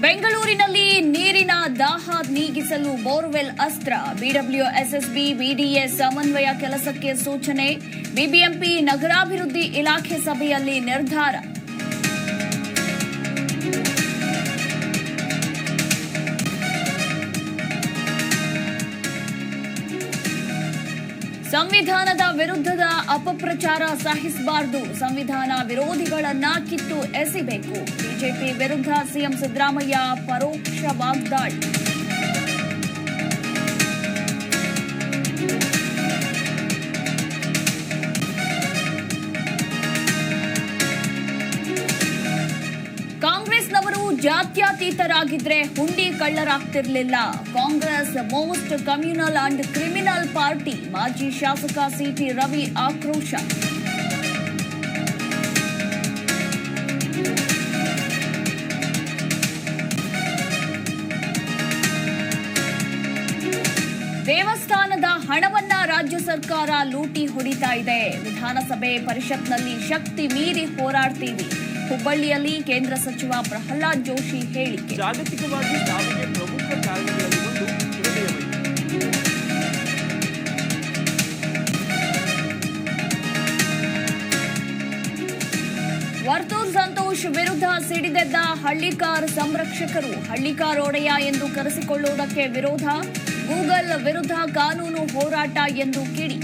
ಬೆಂಗಳೂರಿನಲ್ಲಿ ನೀರಿನ ದಾಹ ನೀಗಿಸಲು ಬೋರ್ವೆಲ್ ಅಸ್ತ್ರ. ಬಿಡಬ್ಲ್ಯೂಎಸ್ಎಸ್ಬಿ ಬಿಡಿಎಸ್ ಸಮನ್ವಯ ಕೆಲಸಕ್ಕೆ ಸೂಚನೆ. ಬಿಬಿಎಂಪಿ ನಗರಾಭಿವೃದ್ಧಿ ಇಲಾಖೆ ಸಭೆಯಲ್ಲಿ ನಿರ್ಧಾರ. ಸಂವಿಧಾನದ ವಿರುದ್ಧದ ಅಪಪ್ರಚಾರ ಸಹಿಸಬಾರದು. ಸಂವಿಧಾನ ವಿರೋಧಿಗಳನ್ನ ಕಿತ್ತು ಎಸಿಬೇಕು. ಬಿಜೆಪಿ ವಿರುದ್ಧ ಸಿಎಂ ಸಿದ್ದರಾಮಯ್ಯ ಪರೋಕ್ಷ ವಾಗ್ದಾಳಿ. ಜಾತ್ಯತೀತರಾಗಿದ್ರೆ ಹುಂಡಿ ಕಳ್ಳರಾಗ್ತಿರ್ಲಿಲ್ಲ. Congress, most communal and criminal party, ಮಾಜಿ ಶಾಸಕ ಸಿಟಿ ರವಿ ಆಕ್ರೋಶ. ದೇವಸ್ಥಾನದ ಹಣವನ್ನ ರಾಜ್ಯ ಸರ್ಕಾರ ಲೂಟಿ ಹೊಡಿತಾ ಇದೆ. ವಿಧಾನಸಭೆ ಪರಿಷತ್ನಲ್ಲಿ ಶಕ್ತಿ ಮೀರಿ ಹೋರಾಡ್ತೀವಿ. ಹುಬ್ಬಳ್ಳಿಯಲ್ಲಿ ಕೇಂದ್ರ ಸಚಿವ ಪ್ರಹ್ಲಾದ್ ಜೋಶಿ ಹೇಳಿಕೆ. ಜಾಗತಿಕವಾಗಿ ಸಾವಿಗೆ ಪ್ರಮುಖ ಕಾರಣಗಳಲ್ಲಿ ಒಂದು ವರ್ತೂರ್ ಸಂತೋಷ್ ವಿರುದ್ಧ ಸಿಡಿದೆದ್ದ ಹಳ್ಳಿಕಾರ್ ಸಂರಕ್ಷಕರು ಹಳ್ಳಿಕಾರ್ ಒಡೆಯ ಎಂದು ಕರೆಸಿಕೊಳ್ಳುವುದಕ್ಕೆ ವಿರೋಧ ಗೂಗಲ್ ವಿರುದ್ಧ ಕಾನೂನು ಹೋರಾಟ ಎಂದು ಕಿಡಿ.